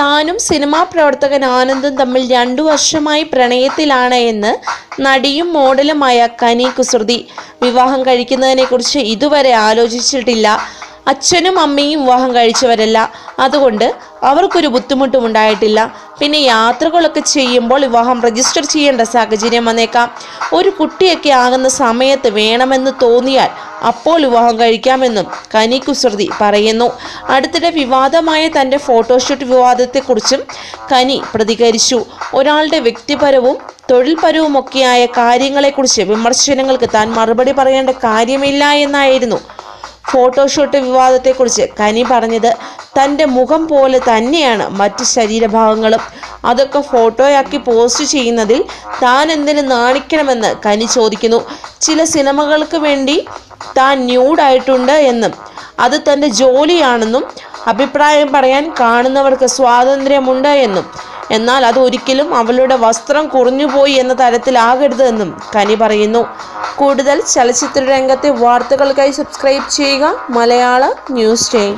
താനും സിനിമാ പ്രവർത്തകൻ ആനന്ദും തമ്മിൽ രണ്ടു വർഷമായി പ്രണയത്തിലാണ് എന്ന് നടിയും മോഡലുമായ കനി കുസൃതി. വിവാഹം കഴിക്കുന്നതിനെക്കുറിച്ച് ഇതുവരെ ആലോചിച്ചിട്ടില്ല. അച്ഛനും അമ്മയും വിവാഹം കഴിച്ചവരല്ല. അതുകൊണ്ട് അവർക്കൊരു ബുദ്ധിമുട്ടും ഉണ്ടായിട്ടില്ല. പിന്നെ യാത്രകളൊക്കെ ചെയ്യുമ്പോൾ വിവാഹം രജിസ്റ്റർ ചെയ്യേണ്ട സാഹചര്യം വന്നേക്കാം. ഒരു കുട്ടിയൊക്കെ ആകുന്ന സമയത്ത് വേണമെന്ന് തോന്നിയാൽ അപ്പോൾ വിവാഹം കഴിക്കാമെന്നും കനി കുസൃതി പറയുന്നു. അടുത്തിടെ വിവാദമായ തന്റെ ഫോട്ടോഷൂട്ട് വിവാദത്തെക്കുറിച്ചും കനി പ്രതികരിച്ചു. ഒരാളുടെ വ്യക്തിപരവും തൊഴിൽപരവുമൊക്കെയായ കാര്യങ്ങളെക്കുറിച്ച് വിമർശനങ്ങൾക്ക് താൻ മറുപടി പറയേണ്ട കാര്യമില്ല എന്നായിരുന്നു ഫോട്ടോഷൂട്ട് വിവാദത്തെക്കുറിച്ച് കനി പറഞ്ഞത് തന്റെ മുഖം പോലെ തന്നെയാണ് മറ്റ് ശരീരഭാഗങ്ങളും. അതൊക്കെ ഫോട്ടോയാക്കി പോസ്റ്റ് ചെയ്യുന്നതിൽ താൻ എന്തിനു നാണിക്കണമെന്ന് കനി ചോദിക്കുന്നു. ചില സിനിമകൾക്ക് വേണ്ടി താൻ ന്യൂഡായിട്ടുണ്ട് എന്നും അത് തന്റെ ജോലിയാണെന്നും അഭിപ്രായം പറയാൻ കാണുന്നവർക്ക് സ്വാതന്ത്ര്യമുണ്ട് എന്നും. എന്നാൽ അത് ഒരിക്കലും അവളുടെ വസ്ത്രം കുറഞ്ഞുപോയി എന്ന തരത്തിലാകരുതെന്നും കനി പറയുന്നു. കൂടുതൽ ചലച്ചിത്ര രംഗത്തെ വാർത്തകൾക്കായി സബ്സ്ക്രൈബ് ചെയ്യുക മലയാള ന്യൂസ് ടൈം.